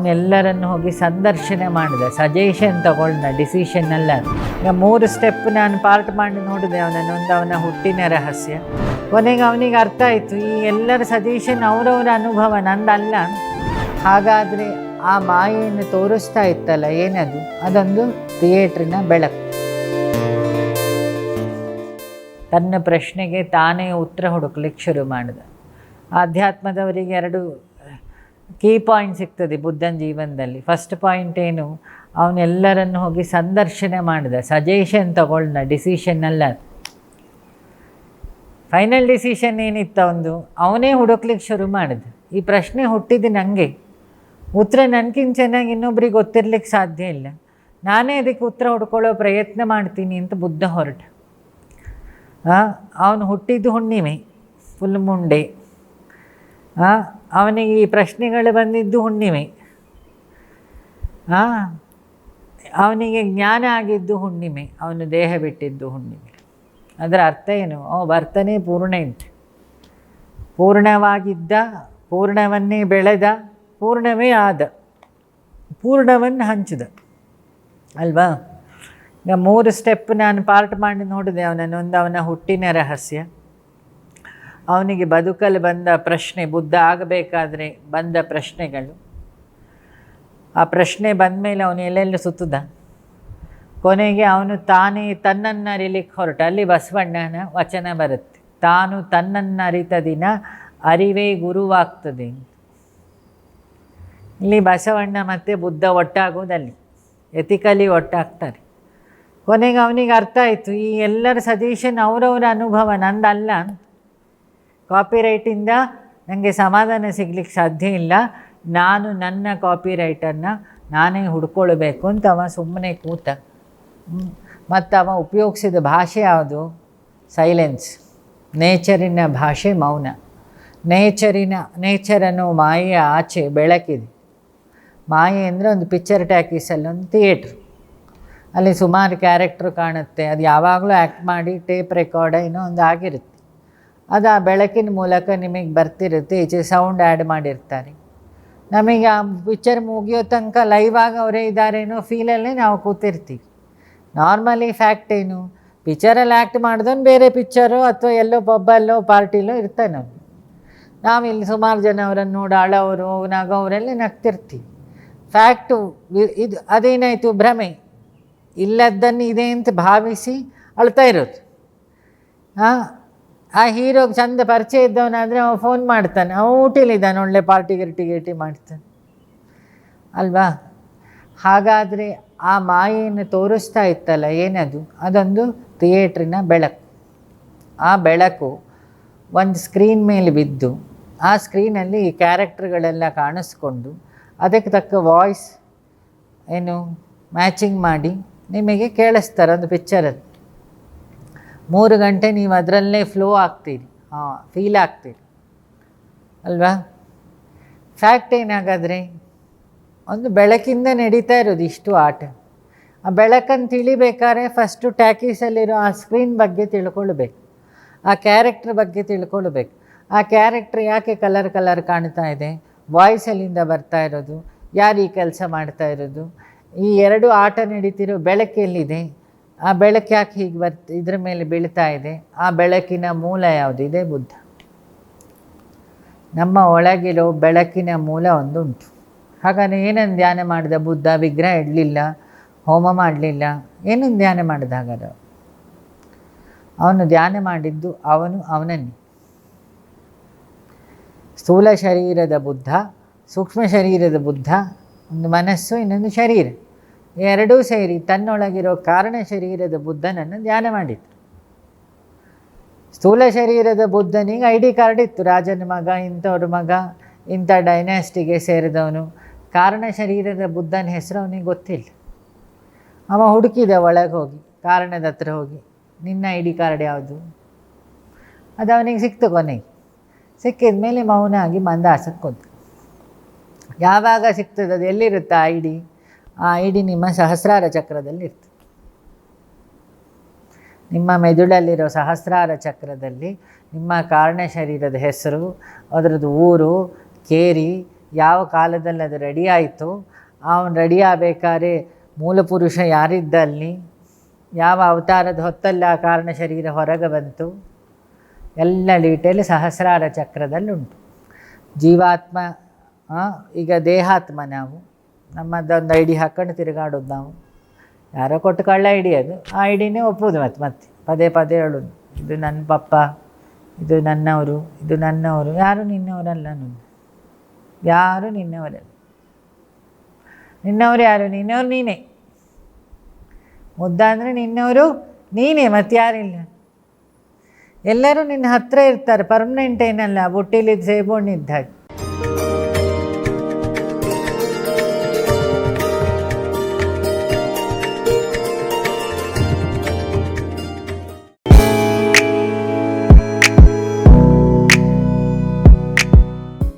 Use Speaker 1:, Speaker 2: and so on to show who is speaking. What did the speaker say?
Speaker 1: ಅವನೆಲ್ಲರನ್ನು ಹೋಗಿ ಸಂದರ್ಶನ ಮಾಡಿದೆ. ಸಜೆಷನ್ ತಗೊಂಡ ಡಿಸಿಷನ್ ಅಲ್ಲ ಈಗ ಮೂರು ಸ್ಟೆಪ್ ನಾನು ಪಾರ್ಟ್ ಮಾಡಿ ನೋಡಿದೆ ಅವನನ್ನು. ಒಂದು ಅವನ ಹುಟ್ಟಿನ ರಹಸ್ಯ. ಕೊನೆಗೆ ಅವನಿಗೆ ಅರ್ಥ ಆಯಿತು, ಈ ಎಲ್ಲರ ಸಜೆಷನ್ ಅವರವರ ಅನುಭವ, ನಂದಲ್ಲ. ಹಾಗಾದರೆ ಆ ಮಾಯೆಯನ್ನು ತೋರಿಸ್ತಾ ಇತ್ತಲ್ಲ, ಏನದು? ಅದೊಂದು ಥಿಯೇಟ್ರಿನ ಬೆಳಕು. ತನ್ನ ಪ್ರಶ್ನೆಗೆ ತಾನೇ ಉತ್ತರ ಹುಡುಕ್ಲಿಕ್ಕೆ ಶುರು ಮಾಡಿದ. ಆಧ್ಯಾತ್ಮದವರಿಗೆ ಎರಡು ಕೀ ಪಾಯಿಂಟ್ ಸಿಗ್ತದೆ ಬುದ್ಧನ ಜೀವನದಲ್ಲಿ. ಫಸ್ಟ್ ಪಾಯಿಂಟ್ ಏನು? ಅವನೆಲ್ಲರನ್ನು ಹೋಗಿ ಸಂದರ್ಶನ ಮಾಡಿದ ಸಜೆಷನ್ ತಗೊಳ್ದ ಡಿಸಿಷನ್ ಅಲ್ಲ ಫೈನಲ್ ಡಿಸಿಷನ್ ಏನಿತ್ತು ಅವನು ಅವನೇ ಹುಡುಕ್ಲಿಕ್ಕೆ ಶುರು ಮಾಡಿದ. ಈ ಪ್ರಶ್ನೆ ಹುಟ್ಟಿದ್ದು ನನಗೆ ಉತ್ತರ ನನಗಿಂತ ಚೆನ್ನಾಗಿ ಇನ್ನೊಬ್ರಿಗೆ ಗೊತ್ತಿರ್ಲಿಕ್ಕೆ ಸಾಧ್ಯ ಇಲ್ಲ. ನಾನೇ ಅದಕ್ಕೆ ಉತ್ತರ ಹುಡ್ಕೊಳ್ಳೋ ಪ್ರಯತ್ನ ಮಾಡ್ತೀನಿ ಅಂತ ಬುದ್ಧ ಹೊರಟ. ಅವನು ಹುಟ್ಟಿದ್ದು ಹುಣ್ಣಿಮೆ ಫುಲ್ ಮುಂಡೆ ಅವನಿಗೆ ಈ ಪ್ರಶ್ನೆಗಳು ಬಂದಿದ್ದು ಹುಣ್ಣಿಮೆ. ಅವನಿಗೆ ಜ್ಞಾನ ಆಗಿದ್ದು ಹುಣ್ಣಿಮೆ, ಅವನು ದೇಹ ಬಿಟ್ಟಿದ್ದು ಹುಣ್ಣಿಮೆ. ಅದರ ಅರ್ಥ ಏನು? ಅವ ಬರ್ತನೆ ಪೂರ್ಣ ಇತ್ತು ಪೂರ್ಣವಾಗಿದ್ದ, ಪೂರ್ಣವನ್ನೇ ಬೆಳೆದ, ಪೂರ್ಣವೇ ಆದ, ಪೂರ್ಣವನ್ನು ಹಂಚಿದ. ಅಲ್ವಾ? ಈಗ ಮೂರು ಸ್ಟೆಪ್ ನಾನು ಪಾರ್ಟ್ ಮಾಡಿ ನೋಡಿದೆ, ಅವನನ್ನು ಒಂದು ಅವನ ಹುಟ್ಟಿನ ರಹಸ್ಯ. ಅವನಿಗೆ ಬದುಕಲ್ಲಿ ಬಂದ ಪ್ರಶ್ನೆ, ಬುದ್ಧ ಆಗಬೇಕಾದ್ರೆ ಬಂದ ಪ್ರಶ್ನೆಗಳು. ಆ ಪ್ರಶ್ನೆ ಬಂದ ಮೇಲೆ ಅವನು ಎಲ್ಲೆಲ್ಲ ಸುತ್ತದ? ಕೊನೆಗೆ ಅವನು ತಾನೇ ತನ್ನನ್ನು ಅರಿಲಿಕ್ಕೆ ಹೊರಟ. ಅಲ್ಲಿ ಬಸವಣ್ಣನ ವಚನ ಬರುತ್ತೆ, ತಾನು ತನ್ನನ್ನು ಅರಿತ ದಿನ ಅರಿವೇ ಗುರುವಾಗ್ತದೆ. ಇಲ್ಲಿ ಬಸವಣ್ಣ ಮತ್ತು ಬುದ್ಧ ಒಟ್ಟಾಗೋದಲ್ಲಿ ಎಥಿಕಲಿ ಒಟ್ಟಾಗ್ತಾರೆ. ಕೊನೆಗೆ ಅವನಿಗೆ ಅರ್ಥ ಆಯಿತು, ಈ ಎಲ್ಲರ ಸಜೆಷನ್ ಅವರವರ ಅನುಭವ, ನಂದಲ್ಲ ಕಾಪಿರೈಟಿಂದ ನನಗೆ ಸಮಾಧಾನ ಸಿಗ್ಲಿಕ್ಕೆ ಸಾಧ್ಯ ಇಲ್ಲ. ನಾನು ನನ್ನ ಕಾಪಿರೈಟನ್ನು ನಾನೇ ಹುಡ್ಕೊಳ್ಬೇಕು ಅಂತ ಅವ ಸುಮ್ಮನೆ ಕೂತ. ಮತ್ತು ಅವ ಉಪಯೋಗಿಸಿದ ಭಾಷೆ ಯಾವುದು? ಸೈಲೆನ್ಸ್ ನೇಚರಿನ ಭಾಷೆ ಮೌನ. ನೇಚರಿನ ನೇಚರನ್ನು ಮಾಯೆಯ ಆಚೆ ಬೆಳಕಿದೆ. ಮಾಯೆ ಅಂದರೆ ಒಂದು ಪಿಕ್ಚರ್ ಟ್ಯಾಕೀಸಲ್ಲಿ ಒಂದು ಥಿಯೇಟ್ರ್ ಅಲ್ಲಿ ಸುಮಾರು ಕ್ಯಾರೆಕ್ಟ್ರು ಕಾಣುತ್ತೆ. ಅದು ಯಾವಾಗಲೂ ಆ್ಯಕ್ಟ್ ಮಾಡಿ ಟೇಪ್ ರೆಕಾರ್ಡ್ ಏನೋ ಒಂದು ಆಗಿರುತ್ತೆ. ಅದು ಆ ಬೆಳಕಿನ ಮೂಲಕ ನಿಮಗೆ ಬರ್ತಿರುತ್ತೆ, ಈಚೆ ಸೌಂಡ್ ಆ್ಯಡ್ ಮಾಡಿರ್ತಾರೆ. ನಮಗೆ ಆ ಪಿಕ್ಚರ್ ಮುಗಿಯೋ ತನಕ ಲೈವ್ ಆಗಿ ಅವರೇ ಇದ್ದಾರೇನೋ ಫೀಲಲ್ಲೇ ನಾವು ಕೂತಿರ್ತೀವಿ. ನಾರ್ಮಲಿ ಫ್ಯಾಕ್ಟ್ ಏನು? ಪಿಕ್ಚರಲ್ಲಿ ಆ್ಯಕ್ಟ್ ಮಾಡಿದವನು ಬೇರೆ ಪಿಕ್ಚರು ಅಥವಾ ಎಲ್ಲೋ ಪಬ್ಬಲ್ಲೋ ಪಾರ್ಟಿಲೋ ಇರ್ತಾನೆ ಅವನು ನಾವಿಲ್ಲಿ ಸುಮಾರು ಜನ ಅವರನ್ನು ನೋಡಿ ಅಳವರು ನಗೋವರೆಲ್ಲ ನಗ್ತಿರ್ತೀವಿ. ಫ್ಯಾಕ್ಟು ಇದು ಅದೇನಾಯಿತು? ಭ್ರಮೆ. ಇಲ್ಲದ್ದನ್ನು ಇದೆ ಅಂತ ಭಾವಿಸಿ ಅಳ್ತಾ ಇರೋದು. ಹಾಂ ಆ ಹೀರೋಗೆ ಚಂದ ಪರಿಚಯ ಇದ್ದವನಾದರೆ ಅವ ಫೋನ್ ಮಾಡ್ತಾನೆ. ಅವ ಊಟಿಲಿದ್ದಾನೆ ಒಳ್ಳೆ ಪಾರ್ಟಿ ಗಿರ್ಟಿ ಗಿರ್ಟಿ ಮಾಡ್ತಾನೆ. ಅಲ್ವಾ? ಹಾಗಾದರೆ ಆ ಮಾಯೆಯನ್ನು ತೋರಿಸ್ತಾ ಇತ್ತಲ್ಲ, ಏನದು? ಅದೊಂದು ಥಿಯೇಟ್ರಿನ ಬೆಳಕು. ಆ ಬೆಳಕು ಒಂದು ಸ್ಕ್ರೀನ್ ಮೇಲೆ ಬಿದ್ದು, ಆ ಸ್ಕ್ರೀನಲ್ಲಿ ಈ ಕ್ಯಾರೆಕ್ಟ್ರ್ಗಳೆಲ್ಲ ಕಾಣಿಸ್ಕೊಂಡು, ಅದಕ್ಕೆ ತಕ್ಕ ವಾಯ್ಸ್ ಏನು ಮ್ಯಾಚಿಂಗ್ ಮಾಡಿ ನಿಮಗೆ ಕೇಳಿಸ್ತಾರೆ, ಒಂದು ಪಿಕ್ಚರಲ್ಲಿ ಮೂರು ಗಂಟೆ ನೀವು ಅದರಲ್ಲೇ ಫ್ಲೋ ಆಗ್ತೀರಿ. ಹಾಂ ಫೀಲ್ ಆಗ್ತೀರಿ. ಅಲ್ವಾ? ಫ್ಯಾಕ್ಟ್ ಏನಾಗಾದರೆ, ಒಂದು ಬೆಳಕಿಂದ ನಡೀತಾ ಇರೋದು ಇಷ್ಟು ಆಟ. ಆ ಬೆಳಕನ್ನು ತಿಳಿಬೇಕಾದ್ರೆ ಫಸ್ಟು ಟ್ಯಾಕೀಸಲ್ಲಿರೋ ಆ ಸ್ಕ್ರೀನ್ ಬಗ್ಗೆ ತಿಳ್ಕೊಳ್ಬೇಕು. ಆ ಕ್ಯಾರೆಕ್ಟ್ರ್ ಬಗ್ಗೆ ತಿಳ್ಕೊಳ್ಬೇಕು. ಆ ಕ್ಯಾರೆಕ್ಟ್ರ್ ಯಾಕೆ ಕಲರ್ ಕಲರ್ ಕಾಣ್ತಾ ಇದೆ? ವಾಯ್ಸ್ ಎಲ್ಲಿಂದ ಬರ್ತಾ ಇರೋದು, ಯಾರು ಈ ಕೆಲಸ ಮಾಡ್ತಾ ಇರೋದು? ಈ ಎರಡು ಆಟ ನಡೀತಿರೋ ಬೆಳಕು ಎಲ್ಲಿದೆ? ಆ ಬೆಳಕು ಯಾಕೆ ಹೀಗೆ ಬರ್ತ, ಇದ್ರ ಮೇಲೆ ಬೀಳ್ತಾ ಇದೆ? ಆ ಬೆಳಕಿನ ಮೂಲ ಯಾವುದು? ಇದೆ ಬುದ್ಧ. ನಮ್ಮ ಒಳಗಿರೋ ಬೆಳಕಿನ ಮೂಲ ಒಂದು ಉಂಟು ಹಾಗಾದ್ರೆ ಏನನ್ನು ಧ್ಯಾನ ಮಾಡಿದ ಬುದ್ಧ? ವಿಗ್ರಹ ಇಡಲಿಲ್ಲ, ಹೋಮ ಮಾಡಲಿಲ್ಲ. ಏನನ್ನು ಧ್ಯಾನ ಮಾಡಿದ ಹಾಗಾದ್ರೆ? ಅವನು ಧ್ಯಾನ ಮಾಡಿದ್ದು ಅವನು ಅವನನ್ನೇ. ಸ್ಥೂಲ ಶರೀರದ ಬುದ್ಧ, ಸೂಕ್ಷ್ಮ ಶರೀರದ ಬುದ್ಧ, ಒಂದು ಮನಸ್ಸು, ಇನ್ನೊಂದು ಶರೀರ. ಎರಡೂ ಸೇರಿ ತನ್ನೊಳಗಿರೋ ಕಾರಣ ಶರೀರದ ಬುದ್ಧನನ್ನು ಧ್ಯಾನ ಮಾಡಿತ್ತು ಸ್ಥೂಲ ಶರೀರದ ಬುದ್ಧನಿಗೆ ಐ ಡಿ ಕಾರ್ಡ್ ಇತ್ತು. ರಾಜನ ಮಗ, ಇಂಥವ್ರ ಮಗ, ಇಂಥ ಡೈನಾಸ್ಟಿಗೆ ಸೇರಿದವನು. ಕಾರಣ ಶರೀರದ ಬುದ್ಧನ ಹೆಸರು ಅವನಿಗೆ ಗೊತ್ತಿಲ್ಲ. ಅವ ಹುಡುಕಿದ ಒಳಗೆ ಹೋಗಿ, ಕಾರಣದ ಹತ್ರ ಹೋಗಿ, ನಿನ್ನ ಐ ಡಿ ಕಾರ್ಡ್ ಯಾವುದು? ಅದು ಅವನಿಗೆ ಸಿಕ್ತು ಕೊನೆಗೆ. ಸಿಕ್ಕಿದ ಮೇಲೆ ಮೌನ ಆಗಿ ಮಂದಾಸಕ್ಕೆ ಕೂತು ಯಾವಾಗ ಸಿಗ್ತದೆ ಅದು ಎಲ್ಲಿರುತ್ತೆ ಐ ಡಿ? ಆ ಇಡೀ ನಿಮ್ಮ ಸಹಸ್ರಾರ ಚಕ್ರದಲ್ಲಿ ಇರ್ತದೆ ನಿಮ್ಮ ಮೆದುಳಲ್ಲಿರೋ ಸಹಸ್ರಾರ ಚಕ್ರದಲ್ಲಿ ನಿಮ್ಮ ಕಾರಣ ಶರೀರದ ಹೆಸರು, ಅದರದ್ದು ಊರು, ಕೇರಿ, ಯಾವ ಕಾಲದಲ್ಲಿ ಅದು ರೆಡಿ ಆಯಿತು, ಅವನು ರೆಡಿ ಆಗಬೇಕಾದ್ರೆ ಮೂಲ ಪುರುಷ ಯಾರಿದ್ದ ಅಲ್ಲಿ ಯಾವ ಅವತಾರದ ಹೊತ್ತಲ್ಲಿ ಆ ಕಾರಣ ಶರೀರ ಹೊರಗೆ ಬಂತು, ಎಲ್ಲ ಡೀಟೇಲ್ ಸಹಸ್ರಾರ ಚಕ್ರದಲ್ಲಿ ಉಂಟು. ಜೀವಾತ್ಮ ಈಗ ದೇಹಾತ್ಮ ನಾವು. ನಮ್ಮದೊಂದು ಐ ಡಿ ಹಾಕ್ಕೊಂಡು ತಿರುಗಾಡೋದು ನಾವು. ಯಾರೋ ಕೊಟ್ಟು ಕಳ್ಳ ಐಡಿ ಅದು. ಆ ಐಡಿನೇ ಒಪ್ಪೋದು ಮತ್ತೆ ಮತ್ತೆ. ಪದೇ ಪದೇ ಹೇಳೋದು. ಇದು ನನ್ನ ಪಪ್ಪ, ಇದು ನನ್ನವರು ಇದು ನನ್ನವರು. ಯಾರು ನಿನ್ನವರಲ್ಲ ನನ್ನ ಯಾರು ನಿನ್ನವರಲ್ಲ. ನಿನ್ನವರು ಯಾರು? ನಿನ್ನವರು ನೀನೇ. ಮುದ್ದ ಅಂದರೆ ನಿನ್ನವರು ನೀನೇ, ಮತ್ತೆ ಯಾರಿಲ್ಲ. ಎಲ್ಲರೂ ನಿನ್ನ ಹತ್ತಿರ ಇರ್ತಾರೆ. ಪರ್ಮನೆಂಟ್ ಏನಲ್ಲ, ಬುಟ್ಟಿಲಿದ್ದು ಸೇಬು